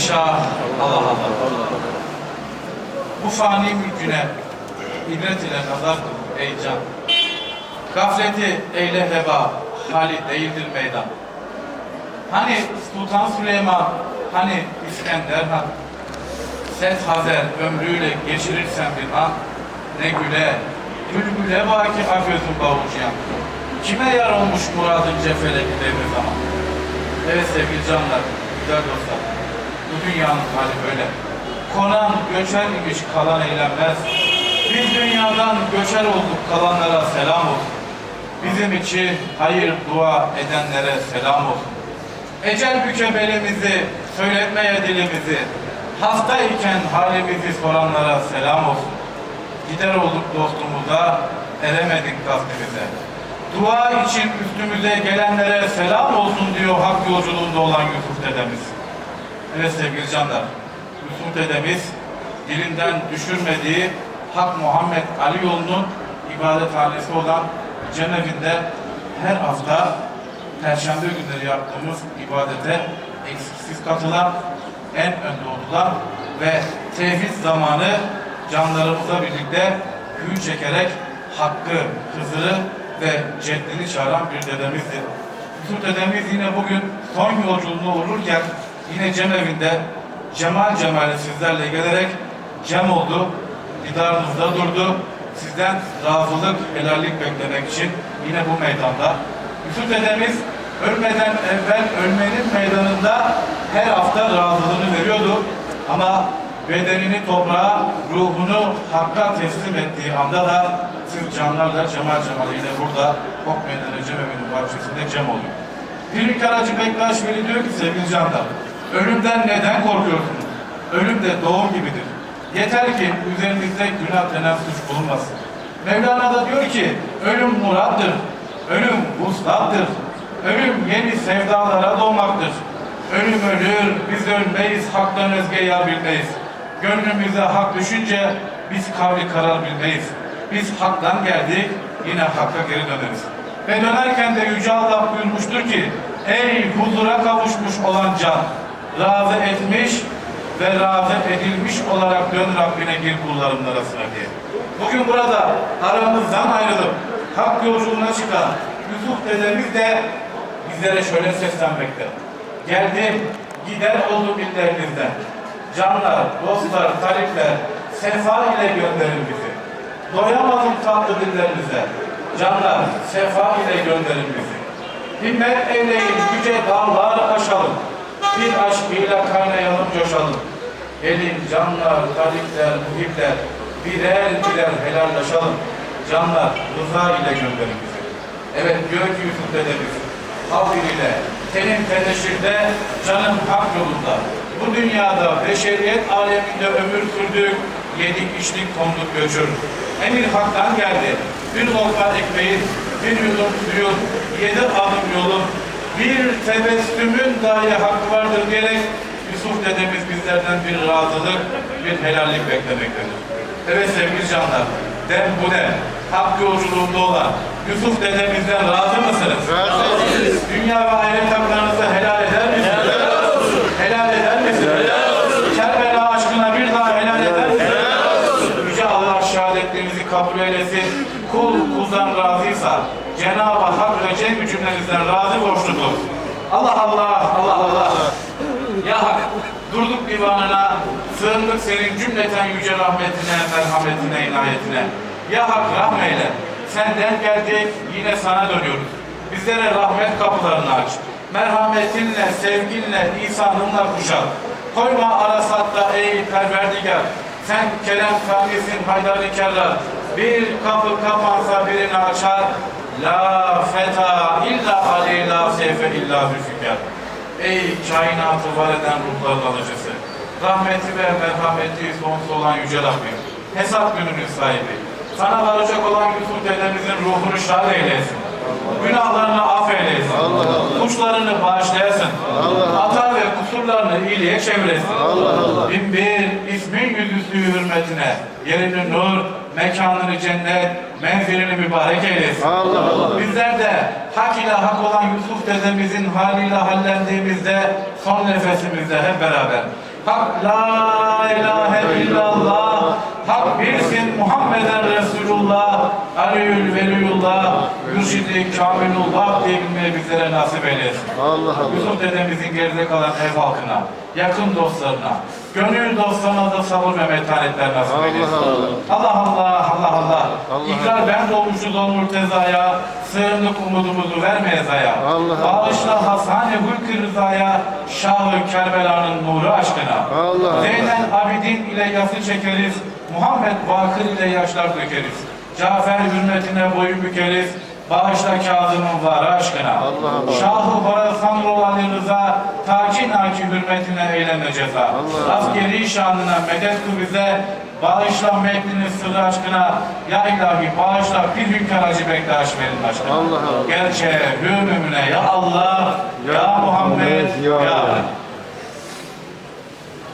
şah Allah Allah. Bu fani mülküne ibret ile nazar ey can. Gafleti eyle heba, hali değildir meydan. Hani Sultan Süleyman, hani İskender Han, Set Hazer ömrüyle geçirirsen bir an, ne güle, gülgüle vaki a gözün bavuçyan. Kime yar olmuş muradın cefeleki devir zaman? Evet sevgili canlar, güzel dostlar, bu dünyanın hali böyle. Konan göçer imiş, kalan eğlenmez. Biz dünyadan göçer olduk, kalanlara selam olsun. Bizim için hayır dua edenlere selam olsun. Ecel büke belimizi, söyletmeye dilimizi, hasta iken halimizi soranlara selam olsun. Gider olduk dostumuza, eremedik kastimize. Dua için üstümüze gelenlere selam olsun diyor hak yolculuğunda olan Yusuf dedemiz. Evet sevgili canlar, Yusuf dedemiz dilinden düşürmediği Hak Muhammed Ali yolunun ibadethanesi olan Cenevinde her hafta Perşembe günleri yaptığımız ibadete eksiksiz katılan, en önde oldular ve tevhid zamanı canlarımızla birlikte gün çekerek Hakkı, Hızır'ı ve ceddini çağıran bir dedemizdir. Yusuf dedemiz yine bugün son yolculuğuna uğurlurken yine cemevinde cemal cemali sizlerle gelerek cem oldu, didarınızda durdu. Sizden razılık, helallik beklemek için yine bu meydanda. Yusuf dedemiz ölmeden evvel ölmenin meydanında her hafta razılığını veriyordu. Ama bedenini toprağa, ruhunu hakka teslim ettiği anda da siz canlarla cemal cemali yine burada Ok Meydanı Cemevi'nin bahçesinde cem oluyor. Pirin Karacı Bektaş Veli diyor ki sevgili canlar, ölümden neden korkuyorsunuz? Ölüm de doğum gibidir. Yeter ki üzerinizde günah denen suç bulunmasın. Mevlana da diyor ki, ölüm murattır, ölüm vuslattır, ölüm yeni sevdalara doğmaktır. Ölüm ölür, biz ölmeyiz, haktan özge yar bilmeyiz. Gönlümüze hak düşünce biz kavli karar bilmeyiz. Biz haktan geldik, yine hakka geri döneriz. Ve dönerken de Yüce Allah buyurmuştur ki, ey huzura kavuşmuş olan can, razı etmiş ve razı edilmiş olarak dön Rabbine gir kullarının arasına diye. Bugün burada aramızdan ayrılıp hak yolculuğuna çıkan Yusuf dedemiz de bizlere şöyle seslenmekte. Geldim, gider oldum illerinizden. Canlar, dostlar, talipler, sefa ile gönderin bizi. Doyamadım tatlı dillerinize. Canlar, sefa ile gönderin bizi. Himmet eyleyin, yüce dağlar aşalım. Bir aşk ile kaynayalım, coşalım. Gelin canlar, talipler, muhipler, birer birer helallaşalım. Canlar, rıza ile gönderin bizi. Evet, diyor ki Yusuf dedemiz, Havl ile, tenin teneşirde, canım hak yolunda. Bu dünyada beşeriyet aleminde ömür sürdük, yedik içtik konduk göçür. Emir haktan geldi. Bir lokma ekmeğin, bir yudum suyun, yedi adım yolun, bir tebessümün dahi hakkı vardır diyerek Yusuf dedemiz bizlerden bir razılık, bir helallik beklemektedir. Evet sevgili canlar, dem bu dem, hak yolculuğunda olan Yusuf dedemizden razı mısınız? Razıyız. Dünya ve ahiret haklarınızı helal eder misiniz? Helal olsun. Helal eder misiniz? Helal olsun. Kerbela aşkına bir daha helal eder misiniz? Helal olsun. Yüce Allah şehadetlerinizi kabul eylesin. Kul kuldan razıysa Cenab-ı Hak ve Cem cümlenizden razı borçludur. Allah Allah, Allah Allah. Ya Hak, durduk divanına, sığındık senin cümleten yüce rahmetine, merhametine, inayetine. Ya Hak rahmeyle, senden geldik, yine sana dönüyoruz. Bizlere rahmet kapılarını aç. Merhametinle, sevginle, ihsanınla kuşat. Koyma arasatta ey perverdigar. Sen kerem kamisin haydar-ı. Bir kapı kapansa birini açar. La feta illa ali la seyfe illa zülfikar. Ey kainatı var eden ruhların alıcısı. Rahmeti ve merhameti sonsuz olan Yüce Rabbim. Hesap gününün sahibi. Sana varacak olan Yusuf dedemizin ruhunu şad eylesin. Günahlarını affeylesin. Kuşlarını bağışlayasın. Hata ve kusurlarını iyiliğe çeviresin. Bin bir ismin yüzüstü hürmetine yerini nur, mekanını cennet, menzilini mübarek eylesin. Bizler de hak ile hak olan Yusuf dedemizin haliyle hallendiğimizde son nefesimizde hep beraber Hak la ilahe illallah. Hak birsin Muhammeden Resulullah. Aliül veliyullah. Mürşidi kamilullah diyebilmeyi bizlere nasip eylesin. Allah Allah. Yusuf dedemizin geride kalan ev halkına, yakın dostlarına, gönül dostlarına da sabır ve metanetler nasip Allah eylesin. Allah. Allah Allah, Allah İkrar ben doğmuşuz o murtezaya, sığındık umudumuzu. Allah Allah. Bağışla Hasan-ı Hülkü Rıza'ya, Şah-ı Kerbela'nın nuru aşkına. Allah. Zeynel Abidin ile yası çekeriz, Muhammed Bakır ile yaşlar dökeriz. Cafer hürmetine boyun bükeriz, bağışla Kazım'ın var aşkına. Allah. Şahı Horasan Ali Rıza, taki naki hürmetine eyleme ceza. Allah. Askeri şanına medet kıl bize, bağışla Mehdi'nin sırrı aşkına. Ya ilahi bağışla bir hünkâr Hacı Bektaş verin aşkına. Allah Allah. Gerçeğe, hürmümüne ya Allah, ya, Ya Muhammed, ya, ya.